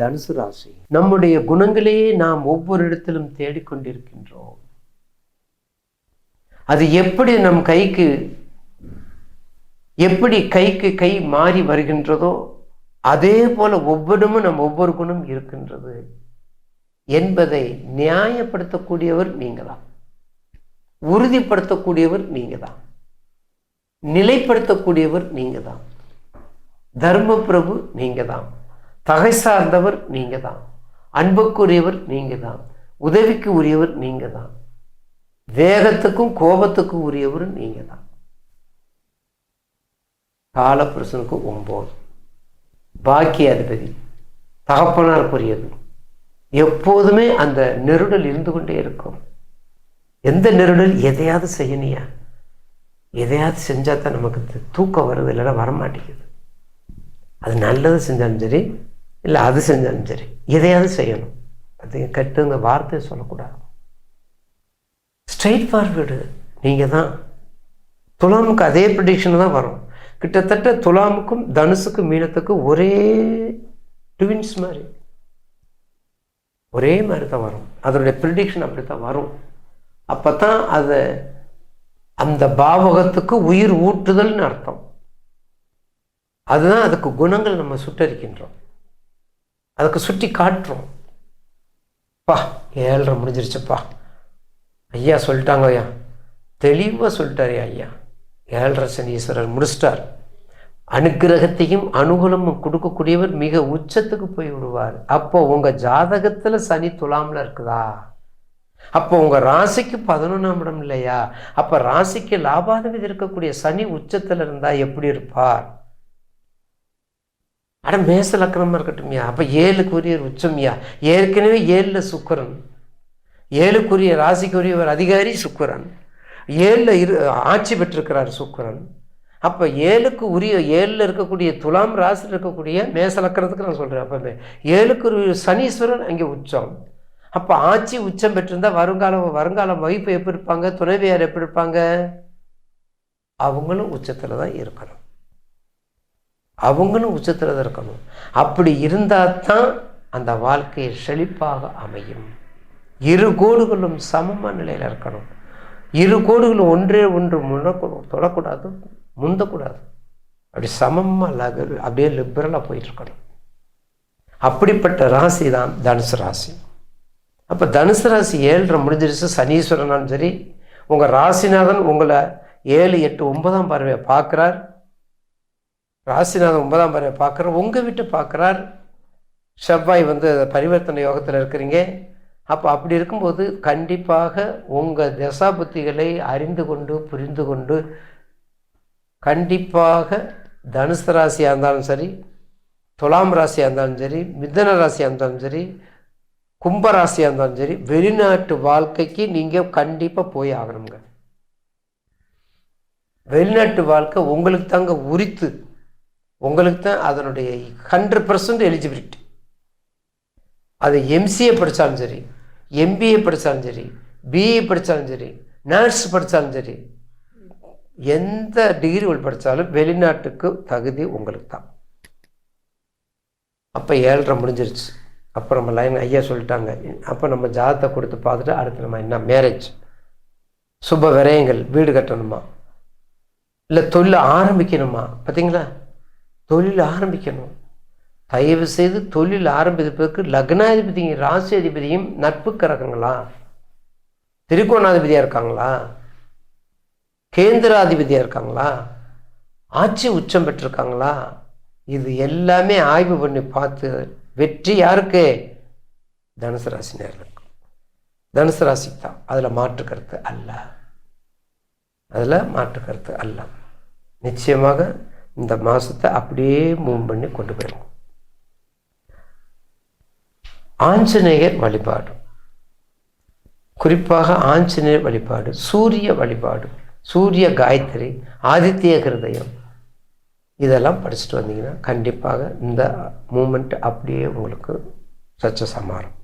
தனுசு ராசி. நம்முடைய குணங்களையே நாம் ஒவ்வொரு இடத்திலும் தேடிக்கொண்டிருக்கின்றோம். அது எப்படி நம் கைக்கு எப்படி கைக்கு கை மாறி வருகின்றதோ அதே போல ஒவ்வொருமும் நம் ஒவ்வொரு குணம் இருக்கின்றது என்பதை நியாயப்படுத்தக்கூடியவர் நீங்க தான் உறுதிப்படுத்தக்கூடியவர் நீங்க தான் நிலைப்படுத்தக்கூடியவர் நீங்க தான் தர்மபிரபு நீங்க தான் தகை சார்ந்தவர் நீங்க தான் அன்புக்குரியவர் நீங்க தான் உதவிக்கு உரியவர் நீங்க தான் வேகத்துக்கும் கோபத்துக்கும் உரியவர் நீங்க தான் காலபுருஷனுக்கு ஒம்போது. பாக்கிய அதிபதி தகப்பனாருக்குரியது எப்போதுமே அந்த நெருடல் இருந்து கொண்டே இருக்கும். எந்த நெருடல் எதையாவது செய்யணியா? எதையாவது செஞ்சால் தான் நமக்கு தூக்கம் வருது இல்லைன்னா வரமாட்டேங்குது. அது நல்லது செஞ்சாலும் சரி இல்லை அது செஞ்சாலும் சரி. எதையாவது செய்யணும். அது கெட்டுங்க வார்த்தையை சொல்லக்கூடாது. ஸ்ட்ரெயிட் ஃபார்வேர்டு நீங்கள் தான் துலாமுக்கு அதே ப்ரிடிக்ஷன் தான் வரும். கிட்டத்தட்ட துலாமுக்கும் தனுசுக்கும் மீனத்துக்கும் ஒரே ட்வின்ஸ் மாதிரி. ஒரே மாதிரி தான் வரும். அதனுடைய ப்ரிடிக்ஷன் அப்படி தான் வரும். அப்போ தான் அதை அந்த பாவகத்துக்கு உயிர் ஊட்டுதல்னு அர்த்தம். அதுதான் அதுக்கு குணங்கள் நம்ம சுட்டரிக்கின்றோம். அதுக்கு சுட்டி காட்டுறோம். பா ஏழரை முடிஞ்சிருச்சுப்பா. ஐயா சொல்லிட்டாங்க ஐயா தெளிவாக சொல்லிட்டாரு ஐயா. ஏழரை சனீஸ்வரர் முடிச்சிட்டார். அனுக்கிரகத்தையும் அனுகூலமும் கொடுக்கக்கூடியவர் மிக உச்சத்துக்கு போய் விடுவார். அப்போ உங்கள் ஜாதகத்தில் சனி துலாமில் இருக்குதா? அப்போ உங்கள் ராசிக்கு பதினொன்றாம் இடம் இல்லையா? அப்போ ராசிக்கு லாபாதிபதி இருக்கக்கூடிய சனி உச்சத்தில் இருந்தால் எப்படி இருப்பார்? அட மேச லக்கணமா இருக்கட்டும்யா. அப்ப ஏழுக்குரிய உச்சம்யா. ஏற்கனவே ஏழில் சுக்கரன். ஏழுக்குரிய ராசிக்குரியவர் அதிகாரி சுக்கரன். ஏழில் இரு ஆட்சி பெற்றிருக்கிறார் சுக்கரன். அப்போ ஏழுக்கு உரிய ஏழில் இருக்கக்கூடிய துலாம் ராசியில் இருக்கக்கூடிய மேச லக்கணத்துக்கு நான் சொல்கிறேன் அப்போ ஏழுக்கு சனீஸ்வரன் அங்கே உச்சம். அப்போ ஆட்சி உச்சம் பெற்றிருந்தா வருங்காலம் வருங்காலம் வைப்பு எப்படி இருப்பாங்க துணைவியார் எப்படி இருப்பாங்க அவங்களும் உச்சத்தில் தான் இருக்கணும். அவங்களும் உச்சத்தில் தான் இருக்கணும். அப்படி இருந்தால் தான் அந்த வாழ்க்கையை செழிப்பாக அமையும். இரு கோடுகளும் சமமான நிலையில் இருக்கணும். இரு கோடுகளும் ஒன்றே ஒன்று முன்னக்கூடாது தொடக்கூடாது முந்தக்கூடாது. அப்படி சமமாக லக அப்படியே லிபரலாக போயிட்டு இருக்கணும். அப்படிப்பட்ட ராசி தான் தனுசு ராசி. அப்போ தனுசு ராசி ஏழரை முடிஞ்சிருச்சு சனீஸ்வரனாலும் சரி உங்கள் ராசிநாதன் உங்களை ஏழு எட்டு ஒன்பதாம் பார்வையை பார்க்குறார். ராசிநாதன் ஒன்பதாம் பறவை பார்க்குறார். உங்கள் வீட்டை பார்க்குறார். செவ்வாய் வந்து பரிவர்த்தனை யோகத்தில் இருக்கிறீங்க. அப்போ அப்படி இருக்கும்போது கண்டிப்பாக உங்கள் தசாபுத்திகளை அறிந்து கொண்டு புரிந்து கொண்டு கண்டிப்பாக தனுசு ராசியாக இருந்தாலும் சரி துலாம் ராசியாக இருந்தாலும் சரி மிதன ராசியாக இருந்தாலும் சரி கும்ப ராசியாக இருந்தாலும் சரி வெளிநாட்டு வாழ்க்கைக்கு நீங்கள் கண்டிப்பாக போய் ஆகணுங்க. வெளிநாட்டு வாழ்க்கை உங்களுக்கு தாங்க உரித்து உங்களுக்கு தான் அதனுடைய ஹண்ட்ரட் பர்சன்ட் எலிஜிபிலிட்டி அது எம்சிஏ படித்தாலும் சரி எம்பிஏ படித்தாலும் சரி பிஏ படித்தாலும் சரி நர்ஸ் படித்தாலும் சரி எந்த டிகிரிகள் படித்தாலும் வெளிநாட்டுக்கு தகுதி உங்களுக்கு தான். அப்போ ஏழரை முடிஞ்சிருச்சு. அப்போ நம்ம லைன் ஐயா சொல்லிட்டாங்க அப்போ நம்ம ஜாதத்தை கொடுத்து பார்த்துட்டு அடுத்து நம்ம என்ன மேரேஜ் சுப விரயங்கள் வீடு கட்டணுமா? இல்லை தொழில் ஆரம்பிக்கணுமா? பார்த்தீங்களா தொழில் ஆரம்பிக்கணும். தயவு செய்து தொழில் ஆரம்பிப்பதற்கு லக்னாதிபதியும் ராசி அதிபதியும் நட்பு கிரகங்களா? திரிகோணாதிபதியாக இருக்காங்களா? கேந்திராதிபதியாக இருக்காங்களா? ஆட்சி உச்சம் பெற்றிருக்காங்களா? இது எல்லாமே ஆய்வு பண்ணி பார்த்து வெற்றி யாருக்கு? தனுசு ராசி நேர்களுக்கு தனுசு ராசிக்கு தான். அதில் மாற்று கருத்து அல்ல. அதில் மாற்று கருத்து அல்ல. நிச்சயமாக இந்த மாதத்தை அப்படியே மூவ் பண்ணி கொண்டு போயிடும் ஆஞ்சநேயர் வழிபாடு. குறிப்பாக ஆஞ்சநேயர் வழிபாடு சூரிய வழிபாடு சூரிய காயத்ரி ஆதித்ய ஹிருதயம் இதெல்லாம் படிச்சுட்டு வந்தீங்கன்னா கண்டிப்பாக இந்த மூமெண்ட் அப்படியே உங்களுக்கு சச்ச சமாரம்.